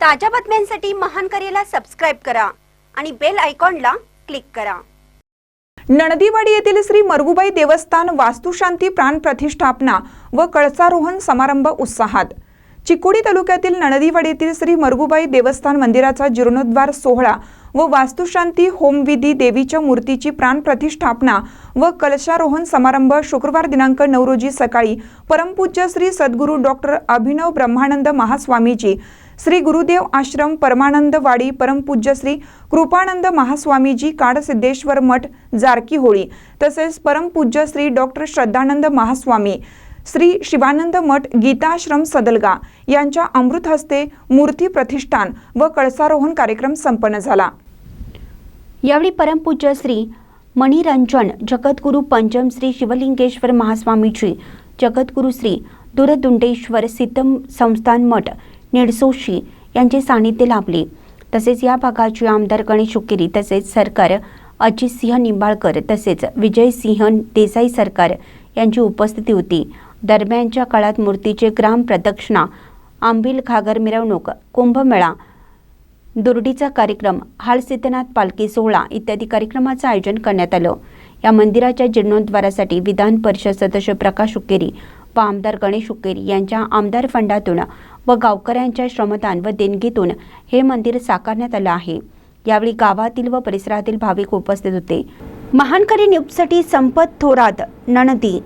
ताज्या बातम्यांसाठी महान करेला सबस्क्राईब करा आणि बेल आयकॉनला क्लिक करा. नणदीवाडी येथील श्री मरगुबाई देवस्थान वास्तुशांती प्राण प्रतिष्ठापना व कळसारोहण समारंभ उत्साहात. चिकोडी तालुक्यातील नणदीवाडीतील येथील श्री मरगुबाई देवस्थान मंदिराचा जीर्णोद्धार सोहळा व वास्तुशांती होमविधी देवीच्या मूर्तीची प्राण प्रतिष्ठापना व कलशारोहण समारंभ शुक्रवार दिनांक नऊ रोजी सकाळी परमपूज्य श्री सद्गुरू डॉक्टर अभिनव ब्रह्मानंद महास्वामीजी श्री गुरुदेव आश्रम परमानंद वाडी परमपूज्य श्री कृपानंद महास्वामीजी काडसिद्धेश्वर मठ जारकी होळी तसेच परमपूज्य श्री डॉक्टर श्रद्धानंद महास्वामी श्री शिवानंद मठ गीताश्रम सदलगा यांच्या अमृत हस्ते मूर्ती प्रतिष्ठान व कळसारोहण कार्यक्रम संपन्न झाला. यावेळी परमपूज्य श्री मणिरंजन जगद्गुरू पंचम श्री शिवलिंगेश्वर महास्वामीजी जगद्गुरू श्री दुरदुंडेश्वर सिद्धम संस्थान मठ निडसोशी यांचे सानिध्य लाभले. तसेच या भागाचे आमदार गणेश उकेरी तसेच सरकार अजितसिंह निंबाळकर तसेच विजयसिंह देसाई सरकार यांची उपस्थिती होती. दरम्यानच्या काळात मूर्तीचे ग्राम प्रदक्षिणा आंबील घागर मिरवणूक कुंभमेळा दुर्डीचा कार्यक्रम हालसिद्धनाथ पालखी सोहळा इत्यादी कार्यक्रमाचं आयोजन करण्यात आलं. या मंदिराच्या जीर्णोद्धारासाठी विधान परिषद सदस्य प्रकाश उकेरी व आमदार गणेश उकेरी यांच्या आमदार फंडातून व गावकऱ्यांच्या श्रमदान व देणगीतून हे मंदिर साकारण्यात आलं आहे. यावेळी गावातील व परिसरातील भाविक उपस्थित होते. महानकरी न्यूजसाठी संपत थोरात नणदी